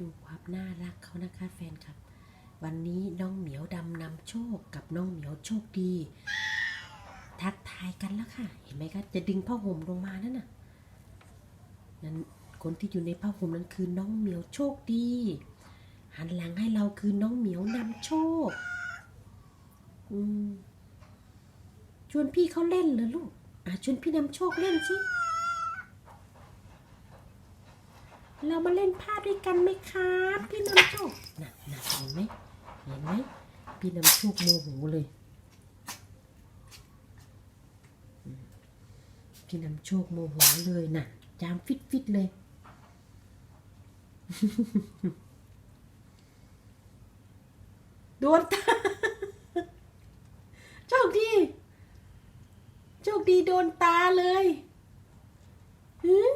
ดูความน่ารักเขานะคะแฟนคลับ วันนี้น้องเหมียวดำนำโชคกับน้องเหมียวโชคดี ทักทายกันแล้วค่ะ เห็นไหมคะจะดึงผ้าห่มลงมานั่นน่ะนั้นคนที่อยู่ในผ้าห่มนั้นคือน้องเหมียวโชคดีหันหลังให้เราคือน้องเหมียวนำโชคอืมชวนพี่เขาเล่นเหรอลูกอะชวนพี่นำโชคเล่นสิ เรามาเล่นผ้าด้วยกันไหมครับพี่นำโชคน่ะน่ะเห็นไหมเห็นไหมพี่นำโชคโมโหเลยพี่นำโชคโมโหเลยน่ะ จามฟิตฟิตเลย โดนตาโชคดี โชคดีโดนตาเลยหือ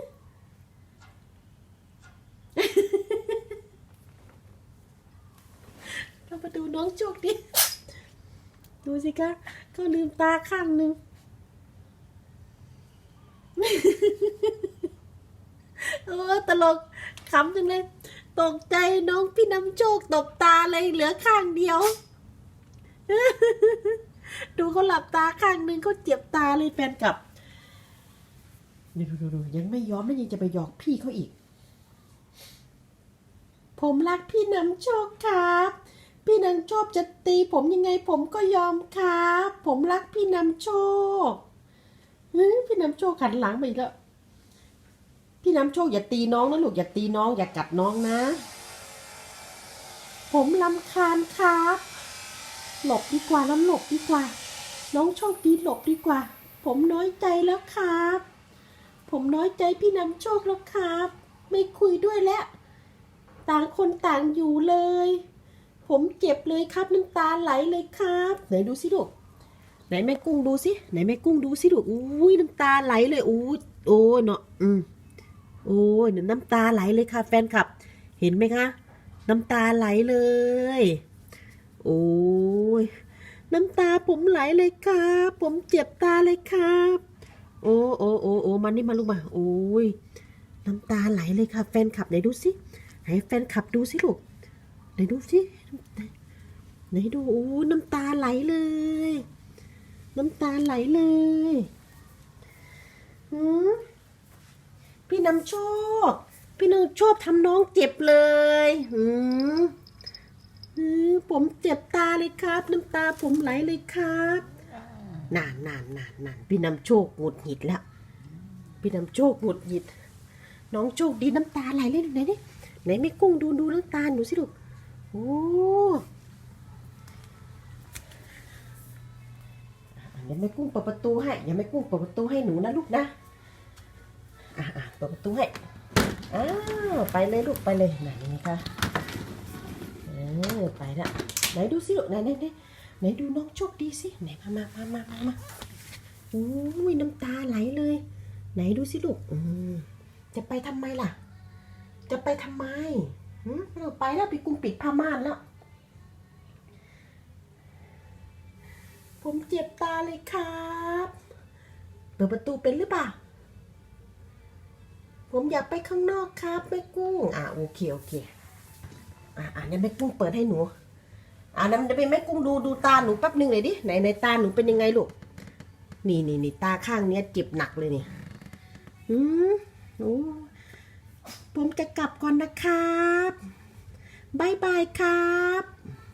น้องโชคดีดูสิคะเขาลืมตาข้างหนึ่งโอ้ตลกขำจังเลย ตกใจน้องพี่น้ำโชคตบตาเลยเหลือข้างเดียว ดูเขาหลับตาข้างหนึ่งเขาเจ็บตาเลยแฟนกลับดูดูดูยังไม่ยอมแล้วยังจะไปหยอกพี่เขาอีก ผมรักพี่น้ำโชคครับ พี่น้ำโชคจะตีผมยังไงผมก็ยอมครับ ผมรักพี่น้ำโชคเฮ้ยพี่น้ำโชคหันหลังไปอีกแล้ว พี่น้ำโชคอย่าตีน้องนะลูกอย่าตีน้องอย่ากัดน้องนะ ผมลำคาญครับ หลบดีกว่าน้ำหลบดีกว่า น้องโชคดีหลบดีกว่า ผมน้อยใจแล้วครับ ผมน้อยใจพี่น้ำโชคแล้วครับ ไม่คุยด้วยแล้ว ต่างคนต่างอยู่เลย ผมเจ็บเลยครับน้ำตาไหลเลยครับ ไหนดูสิลูกไหนแม่กุ้งดูสิไหนแม่กุ้งดูสิลูกอุ้ยน้ำตาไหลเลยอู้โอ้เนาะอืมโอ้ยเนี่ยน้ำตาไหลเลยค่ะ แฟนคลับ เห็นไหมคะ น้ำตาไหลเลย โอ้ยน้ำตาผมไหลเลยครับ ผมเจ็บตาเลยครับ โอ้โอ้โอ้โอ้มานี่มาลูกมาโอ้ยน้ำตาไหลเลยค่ะ แฟนคลับไหนดูสิให้แฟนคลับดูสิลูก นดูสิไหนดูโอ้น้ำตาไหลเลย น้ำตาไหลเลยหืมพี่น้ำโชค พี่น้ำโชคทำน้องเจ็บเลยหืมหืมผมเจ็บตาเลยครับ น้ำตาผมไหลเลยครับนานนานนานนานพี่น้ำโชคหงุดหงิดแล้วพี่น้ำโชคหงุดหงิด น้องโชคดีน้ำตาไหลเลยไหนดิไหนไม่กุ้งดูดูน้ำตาหนูสิลูก โอ้เดี๋ยวแม่กุ้งเปิดประตูให้เดี๋ยวแม่กุ้งเปิดประตูให้หนูนะลูกนะอะอะเปิดประตูให้อ้าวไปเลยลูกไปเลยไหนนะคะเออไปละไหนดูสิลูกไหนไหนไหนไหนดูน้องโชคดีสิไหนมามามามามามาโอ้ยน้ำตาไหลเลย ไหนดูสิลูกอืจะไปทำไมล่ะ จะไปทำไม เราไปแล้วพี่กุ้งปิดผ้าม่านแล้ว ผมเจ็บตาเลยครับเปิดประตูเป็นหรือเปล่า ผมอยากไปข้างนอกครับแม่กุ้ง อ่าโอเคโอเค อ่าอ่าเนี่ยแม่กุ้งเปิดให้หนู อ่านั้นจะเป็นแม่กุ้งดูดูตาหนูแป๊บนึงเลยดิไหนในตาหนูเป็นยังไงลูก นี่นี่นี่ตาข้างเนี้ยเจ็บหนักเลยนี่อืมโอ้ ผมจะกลับก่อนนะครับบายบายครับ